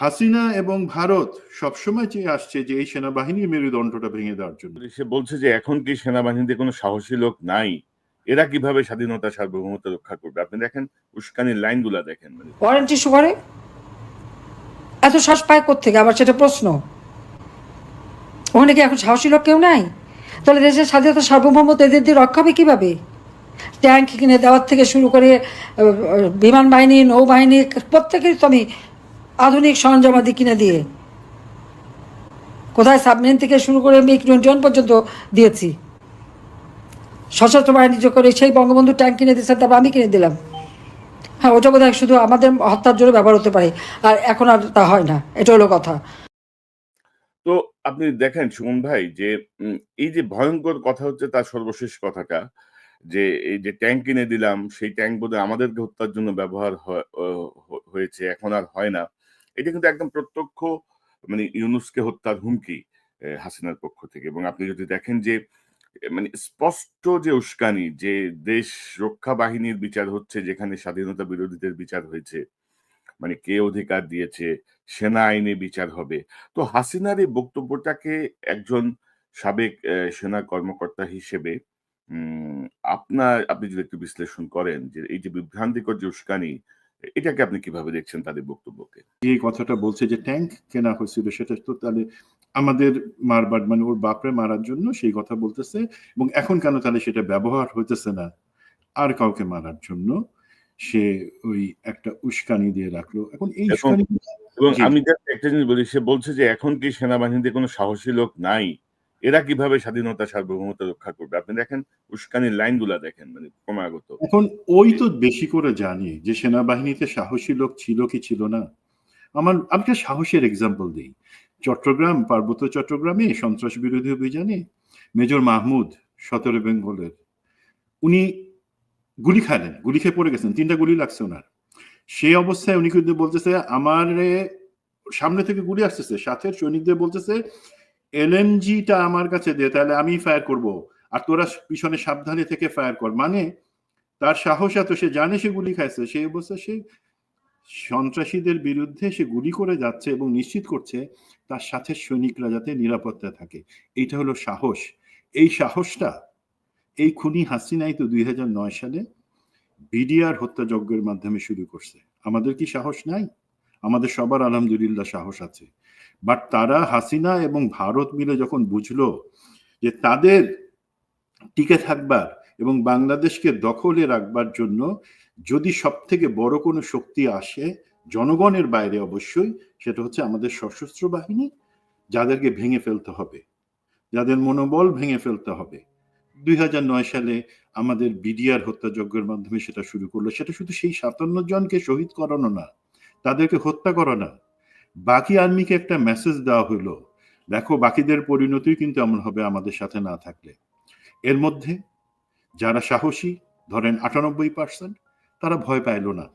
হাসিনা এবং ভারত সবসময় চেয়ে আসছে যে এই সেনাবাহিনীর মেরুদণ্ডটা ভেঙে দেওয়ার জন্য। সে বলছে যে এখন কি সেনাবাহিনীতে কোনো সাহসী লোক নাই? এরা কীভাবে স্বাধীনতা সার্বভৌমত্ব রক্ষা করবে? আপনি দেখেন উস্কানির লাইনগুলা দেখেন। মানে ওয়ারেন্ট ইস্যু করে এত শ্বাস পায় থেকে আবার সেটা প্রশ্ন। ওখানে কি এখন সাহসী লোক কেউ নাই? তাহলে দেশের স্বাধীনতা সার্বভৌমত্ব এদের দিয়ে রক্ষা হবে কীভাবে? ট্যাঙ্ক কিনে দেওয়ার থেকে শুরু করে বিমান বাহিনী নৌবাহিনী প্রত্যেকেরই তো আমি আধুনিক সরঞ্জামাদি কিনে দিয়ে। কোথায় সাবমেরিন থেকে শুরু করে মিগ টোয়েন্টি ওয়ান পর্যন্ত দিয়েছি। সশস্ত্র বাহিনী যে করে সেই বঙ্গবন্ধু ট্যাঙ্ক কিনে দিয়েছেন তারপর আমি কিনে দিলাম। হ্যাঁ ওটা বোধ শুধু আমাদের হত্যার জন্য ব্যবহার হতে পারে, আর এখন আর তা হয় না। এটা হলো কথা। তো আপনি দেখেন সুমন ভাই, যে এই যে ভয়ঙ্কর কথা হচ্ছে তার সর্বশেষ কথাটা, যে, এই যে ট্যাঙ্ক কিনে দিলাম, সেই ট্যাঙ্ক বোধহয় আমাদেরকে হত্যার জন্য ব্যবহার হয়- হয়েছে, এখন আর হয় না। এটা কিন্তু একদম প্রত্যক্ষ মানে ইউনুসকে হত্যার হুমকি হাসিনার পক্ষ থেকে। এবং আপনি যদি দেখেন যে মানে স্পষ্ট যে উস্কানি, যে দেশ রক্ষা বাহিনীর বিচার হচ্ছে, যেখানে স্বাধীনতা বিরোধীদের বিচার হয়েছে মানে কে অধিকার দিয়েছে, সেনা আইনে বিচার হবে, তো হাসিনার এই বক্তব্যটাকে একজন সাবেক সেনা কর্মকর্তা হিসেবে আপনার, আপনি যদি একটু বিশ্লেষণ করেন যে, এই যে বিভ্রান্তিকর যে উস্কানি এটাকে আপনি কীভাবে দেখছেন তাদের বক্তব্যকে? এই কথাটা বলছে যে ট্যাঙ্ক কেনা হয়েছিল সেটা তো তাহলে আমাদের মারবার মানে ওর বাপরে মারার জন্য সেই কথা বলতেছে এবং এখন কেন তাহলে সেটা ব্যবহার হইতেছে না? আর কাউকে মারার জন্য সে ওই একটা উস্কানি দিয়ে রাখল। এখন এই উস্কানি এবং আমি একটা জিনিস বলি সে বলছে যে এখন কি সেনাবাহিনীতে কোনো সাহসী লোক নাই? এরা কীভাবে স্বাধীনতা, সার্বভৌমত্ব রক্ষা করবে? আপনি দেখেন, উস্কানির লাইনগুলা দেখেন মানে ক্রমাগত। এখন ওই তো বেশি করে জানি যে সেনাবাহিনীতে সাহসী লোক ছিল কি ছিল না। আমার, আমি সাহসের এক্সাম্পল দিই। চট্টগ্রাম, পার্বত্য চট্টগ্রামে সন্ত্রাস বিরোধী অভিযানে মেজর মাহমুদ, সতেরো বেঙ্গলের, উনি গুলি খাইলেন গুলি খেয়ে পড়ে গেছেন, তিনটা গুলি লাগছে ওনার। সেই অবস্থায় উনি কিন্তু বলতেছে, আমার সামনে থেকে গুলি আসতেছে সাথে সৈনিকদের বলতেছে এলএমজিটা আমার কাছে দে, তাহলে আমি ফায়ার করব। আর তোরা পিছনে সাবধানে থেকে ফায়ার কর। মানে তার সাহস এত, সে জানে সে গুলি খাইছে। সেই অবস্থা, সে সন্ত্রাসীদের বিরুদ্ধে সে গুলি করে যাচ্ছে এবং নিশ্চিত করছে তার সাথে সৈনিকরা যাতে নিরাপত্তা থাকে। এইটা হলো সাহস। এই সাহসটা, এই খুনি হাসিনাই তো দুই সালে বিডিআর হত্যাযজ্ঞের মাধ্যমে শুরু করছে। আমাদের কি সাহস নাই? আমাদের সবার আলহামদুলিল্লাহ সাহস আছে। বাট তারা হাসিনা এবং ভারত মিলে যখন বুঝলো যে তাদের টিকে থাকবার এবং বাংলাদেশকে দখলে রাখবার জন্য যদি সব থেকে বড় কোনো শক্তি আসে জনগণের বাইরে অবশ্যই, সেটা হচ্ছে আমাদের সশস্ত্র বাহিনী, যাদেরকে ভেঙে ফেলতে হবে, যাদের মনোবল ভেঙে ফেলতে হবে। দুই সালে আমাদের বিডিআর হত্যাযজ্ঞের মাধ্যমে সেটা শুরু করল। সেটা শুধু সেই সাতান্ন জনকে শহীদ করানো না, তাদেরকে হত্যা করা না। বাকি আর্মিকে একটা মেসেজ দেওয়া হলো দেখো, বাকিদের পরিণতি কিন্তু এমন হবে আমাদের সাথে না থাকলে। এর মধ্যে যারা সাহসী, ধরেন আটানব্বই পার্সেন্ট তারা ভয় পাইল না।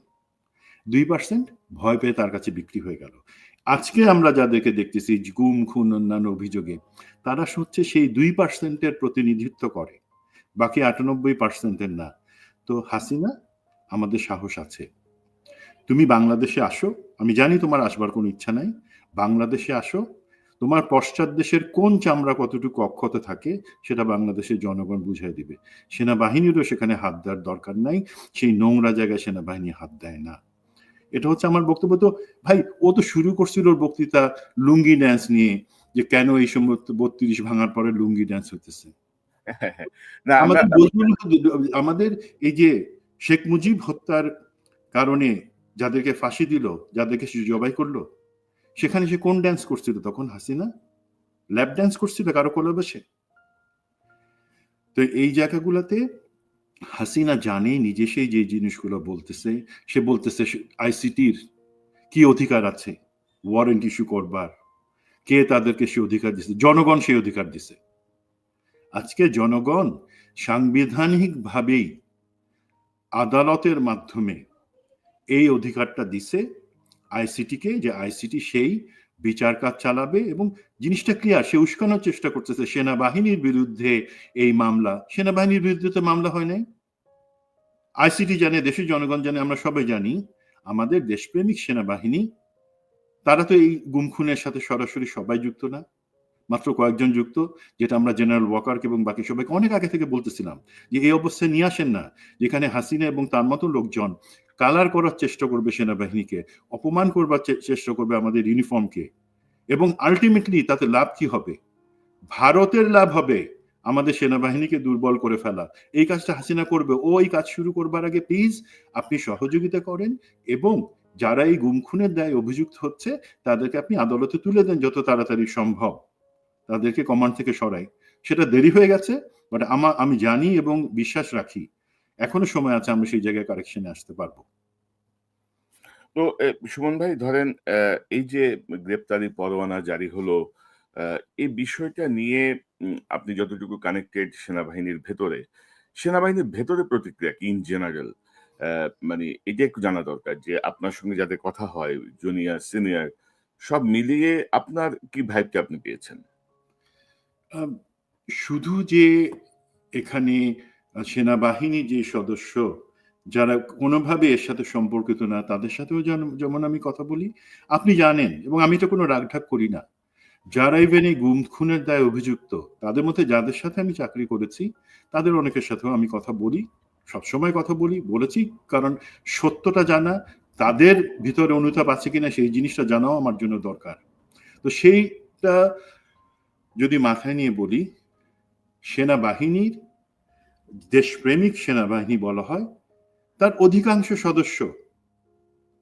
দুই পার্সেন্ট ভয় পেয়ে তার কাছে বিক্রি হয়ে গেল। আজকে আমরা যাদেরকে দেখতেছি, গুম, খুন, অন্যান্য অভিযোগে, তারা হচ্ছে সেই দুই পার্সেন্টের প্রতিনিধিত্ব করে। বাকি আটানব্বই পার্সেন্টের না। তো হাসিনা, আমাদের সাহস আছে। তুমি বাংলাদেশে আসো আমি জানি তোমার আসবার কোনো ইচ্ছা নাই বাংলাদেশে আসো। তোমার পশ্চাৎ দেশের কোন চামড়া কতটুকু অক্ষত থাকে সেটা বাংলাদেশের জনগণ বুঝাই দিবে। সেনাবাহিনীরও সেখানে হাত দেওয়ার দরকার নাই সেই নোংরা জায়গায় সেনাবাহিনী হাত দেয় না। এটা হচ্ছে আমার বক্তব্য। তো ভাই ও তো শুরু করছিল ওর বক্তৃতা লুঙ্গি ড্যান্স নিয়ে যে কেন এই সময় বত্রিশ ভাঙার পরে লুঙ্গি ড্যান্স হতেছে আমাদের এই যে শেখ মুজিব হত্যার কারণে যাদেরকে ফাঁসি দিল, যাদেরকে সে জবাই করল, সেখানে সে কোন ড্যান্স করছিল তখন, হাসিনা? ল্যাব ড্যান্স করছিল কারও কোলে বসে তো এই জায়গাগুলোতে হাসিনা জানে, নিজে সেই যে জিনিসগুলো বলতেছে, সে বলতেছে আইসিটির কি অধিকার আছে? ওয়ারেন্ট ইস্যু করবার। কে তাদেরকে সে অধিকার দিছে? জনগণ সেই অধিকার দিছে। আজকে জনগণ সাংবিধানিকভাবেই আদালতের মাধ্যমে এই অধিকারটা দিছে আইসিটিকে যে আইসিটি সেই বিচার কাজ চালাবে এবং জিনিসটা ক্লিয়ার সে উস্কানোর চেষ্টা করতেছে সেনাবাহিনীর বিরুদ্ধে এই মামলা। সেনাবাহিনীর বিরুদ্ধে তো মামলা হয় নাই। আইসিটি জানে, দেশের জনগণ জানে, আমরা সবাই জানি, আমাদের দেশপ্রেমিক সেনাবাহিনী, তারা তো এই গুম খুনের সাথে সরাসরি সবাই যুক্ত না। মাত্র কয়েকজন যুক্ত, যেটা আমরা জেনারেল ওয়াকারকে এবং বাকি সবাইকে অনেক আগে থেকে বলতেছিলাম যে, এই অবস্থায় নিয়ে আসেন না। যেখানে হাসিনা এবং তার মতো লোকজন কালার করার চেষ্টা করবে সেনাবাহিনীকে, অপমান করবার চেষ্টা করবে আমাদের ইউনিফর্মকে, এবং আলটিমেটলি তাতে লাভ কি হবে? ভারতের লাভ হবে আমাদের সেনাবাহিনীকে দুর্বল করে ফেলা। এই কাজটা হাসিনা করবে। ও এই কাজ শুরু করবার আগে প্লিজ আপনি সহযোগিতা করেন এবং যারা এই গুম খুনের দায় অভিযুক্ত হচ্ছে, তাদেরকে আপনি আদালতে তুলে দেন যত তাড়াতাড়ি সম্ভব। তাদেরকে কমান্ড থেকে সরাই। সেটা দেরি হয়ে গেছে বাট আমা আমি জানি এবং বিশ্বাস রাখি এখনও সময় আছে আমরা সেই জায়গায় কারেকশনে আসতে পারব। তো সুমন ভাই ধরেন এই যে গ্রেপ্তারি পরোয়ানা জারি হলো এই বিষয়টা নিয়ে আপনি যতটুকু কানেক্টেড সেনাবাহিনীর ভেতরে সেনাবাহিনীর ভেতরে প্রতিক্রিয়া কি ইন জেনারেল মানে এটা একটু জানা দরকার যে আপনার সঙ্গে যাতে কথা হয় জুনিয়র সিনিয়র সব মিলিয়ে আপনার কি ভাইবটা আপনি পেয়েছেন? শুধু যে এখানে সেনাবাহিনী যে সদস্য, যারা কোনোভাবে এর সাথে সম্পর্কিত না, তাদের সাথেও যেমন আমি কথা বলি, আপনি জানেন, এবং আমি তো কোনো রাগঢাক করি না। যারা ইভেন এই গুম খুনের দায় অভিযুক্ত, তাদের মধ্যে যাদের সাথে আমি চাকরি করেছি, তাদের অনেকের সাথেও আমি কথা বলি, সবসময় কথা বলি, বলেছি, কারণ সত্যটা জানা, তাদের ভিতরে অনুতাপ আছে কিনা, সেই জিনিসটা জানাও আমার জন্য দরকার। তো সেইটা যদি মাথায় নিয়ে বলি, সেনাবাহিনীর দেশপ্রেমিক সেনাবাহিনী বলা হয়, তার অধিকাংশ সদস্য,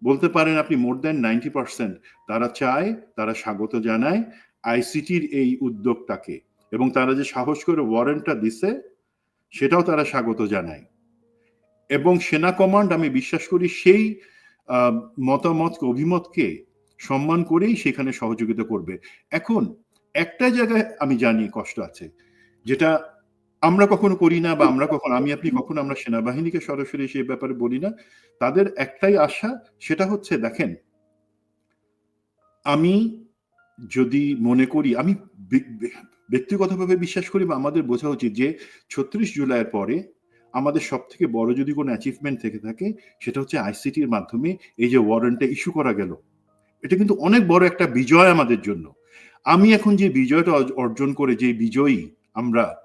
বলতে পারেন আপনি মোর দেন নাইনটি পার্সেন্ট তারা চায়, তারা স্বাগত জানায় আইসিটির এই উদ্যোগটাকে এবং তারা যে সাহস করে ওয়ারেন্টটা দিছে, সেটাও তারা স্বাগত জানায়। এবং সেনা কমান্ড আমি বিশ্বাস করি, সেই মতামতকে অভিমতকে সম্মান করেই সেখানে সহযোগিতা করবে। এখন, একটা জায়গায় আমি জানি কষ্ট আছে, যেটা আমরা কখনো করি না বা আমরা কখনো, আমি, আপনি কখনো আমরা সেনাবাহিনীকে সরাসরি সেই ব্যাপারে বলি না। তাদের একটাই আশা, সেটা হচ্ছে, দেখেন, আমি যদি মনে করি, আমি ব্য- ব্য- ব্যক্তিগতভাবে বিশ্বাস করি বা আমাদের বোঝা উচিত যে, ছত্রিশ জুলাইয়ের পরে আমাদের সব থেকে বড় যদি কোনো অ্যাচিভমেন্ট থেকে থাকে, সেটা হচ্ছে আইসিটির মাধ্যমে এই যে ওয়ারেন্টটা ইস্যু করা গেল। এটা কিন্তু অনেক বড় একটা বিজয় আমাদের জন্য। আমি এখন যে বিজয়টা অর্জন করে, যে বিজয়ী আমরা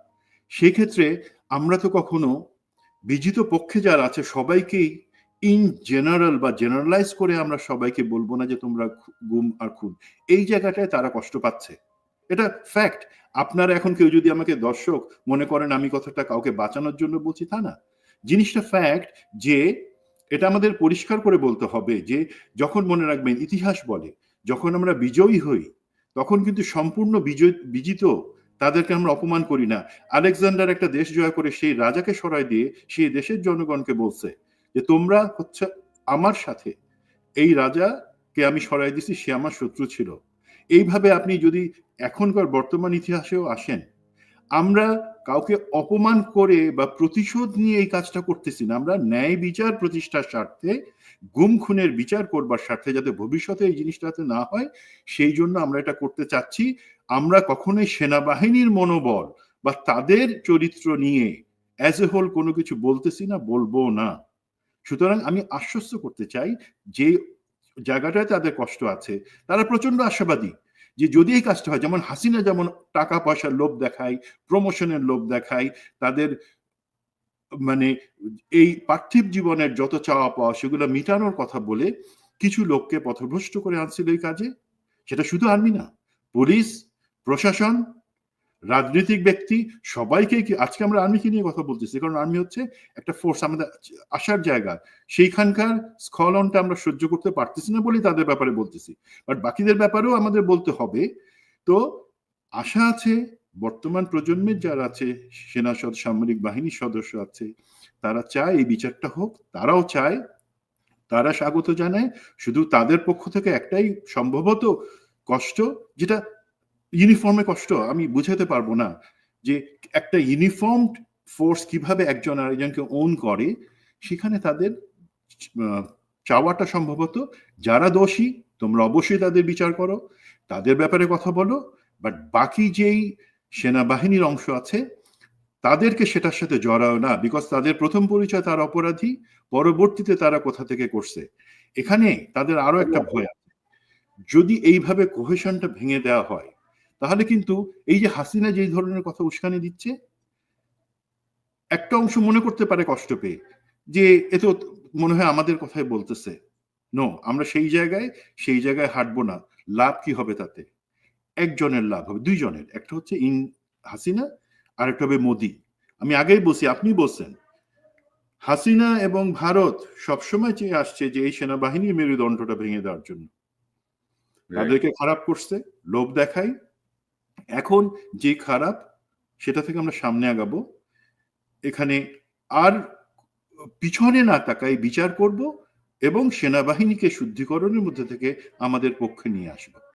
সেক্ষেত্রে আমরা তো কখনো বিজিত পক্ষে যারা আছে সবাইকেই ইন জেনারেল বা জেনারেলাইজ করে আমরা সবাইকে বলব না যে তোমরা গুম আর খুন। এই জায়গাটায় তারা কষ্ট পাচ্ছে। এটা ফ্যাক্ট আপনারা এখন কেউ যদি আমাকে দর্শক মনে করেন আমি কথাটা কাউকে বাঁচানোর জন্য বলছি, তা না। জিনিসটা ফ্যাক্ট যে এটা আমাদের পরিষ্কার করে বলতে হবে যে যখন মনে রাখবেন ইতিহাস বলে, যখন আমরা বিজয়ী হই, তখন কিন্তু সম্পূর্ণ বিজয়, বিজিত তাদেরকে আমরা অপমান করি না। আলেকজান্ডার একটা দেশ জয় করে সেই রাজাকে সরাই দিয়ে সেই দেশের জনগণকে বলছে যে, তোমরা হচ্ছে আমার সাথে। এই রাজাকে আমি সরাই দিছি সে আমার শত্রু ছিল। এইভাবে আপনি যদি এখনকার বর্তমান ইতিহাসেও আসেন, আমরা কাউকে অপমান করে বা প্রতিশোধ নিয়ে এই কাজটা করতেছি না। আমরা ন্যায় বিচার প্রতিষ্ঠার স্বার্থে গুম খুনের বিচার করবার স্বার্থে যাতে ভবিষ্যতে এই জিনিসটাতে না হয়, সেই জন্য আমরা এটা করতে চাচ্ছি। আমরা কখনোই সেনাবাহিনীর মনোবল বা তাদের চরিত্র নিয়ে অ্যাজ এ হোল কোনো কিছু বলতেছি না, বলব না। সুতরাং আমি আশ্বস্ত করতে চাই যে জায়গাটায় তাদের কষ্ট আছে, তারা প্রচণ্ড আশাবাদী যে যদি এই কাজটা হয়, যেমন হাসিনা যেমন টাকা পয়সার লোভ দেখায় প্রমোশনের লোভ দেখায়, তাদের মানে এই পার্থিব জীবনের যত চাওয়া পাওয়া সেগুলো মিটানোর কথা বলে কিছু লোককে পথভ্রষ্ট করে আনছিল এই কাজে। সেটা শুধু আর্মি না পুলিশ প্রশাসন, রাজনৈতিক ব্যক্তি, সবাইকে কি, আজকে আমরা আর্মিকে নিয়ে কথা বলতেছি। কারণ আর্মি হচ্ছে একটা ফোর্স আমাদের আসার জায়গা। সেইখানকার স্খলনটা আমরা সহ্য করতে পারতেছি না বলেই তাদের ব্যাপারে বলতেছি। বাট বাকিদের ব্যাপারেও আমাদের বলতে হবে। তো আশা আছে, বর্তমান প্রজন্মের যারা আছে, সেনা সদ, সামরিক বাহিনীর সদস্য আছে, তারা চায় এই বিচারটা হোক, তারাও চায়, তারা স্বাগত জানায়। শুধু তাদের পক্ষ থেকে একটাই সম্ভবত কষ্ট, যেটা ইউনিফর্মে কষ্ট, আমি বুঝাতে পারব না যে একটা ইউনিফর্ম ফোর্স কীভাবে একজন আরেকজনকে ওন করে, সেখানে তাদের চাওয়াটা সম্ভবত যারা দোষী, তোমরা অবশ্যই তাদের বিচার করো, তাদের ব্যাপারে কথা বলো বাট বাকি যেই সেনাবাহিনীর অংশ আছে, তাদেরকে সেটার সাথে জড়াও না বিকজ তাদের প্রথম পরিচয় তার অপরাধী, পরবর্তীতে তারা কোথা থেকে করছে। এখানে তাদের আরও একটা ভয় আছে। যদি এইভাবে কোহেশনটা ভেঙে দেওয়া হয় তাহলে কিন্তু এই যে হাসিনা যেই ধরনের কথা উস্কানি দিচ্ছে একটা অংশ মনে করতে পারে কষ্ট পেয়ে যে এ তো মনে হয় আমাদের কথাই বলতেছে। নো আমরা সেই জায়গায় সেই জায়গায় হাঁটবো না। লাভ কি হবে তাতে? একজনের লাভ হবে দুইজনের। একটা হচ্ছে ইন হাসিনা আর একটা হবে মোদি। আমি আগেই বলছি আপনি বলছেন হাসিনা এবং ভারত সবসময় চেয়ে আসছে যে এই সেনাবাহিনীর মেরুদণ্ডটা ভেঙে দেওয়ার জন্য। তাদেরকে খারাপ করছে লোভ দেখাই এখন যে খারাপ, সেটা থেকে আমরা সামনে আগাবো। এখানে আর পিছনে না তাকাই বিচার করব এবং সেনাবাহিনীকে শুদ্ধিকরণের মধ্যে থেকে আমাদের পক্ষে নিয়ে আসব।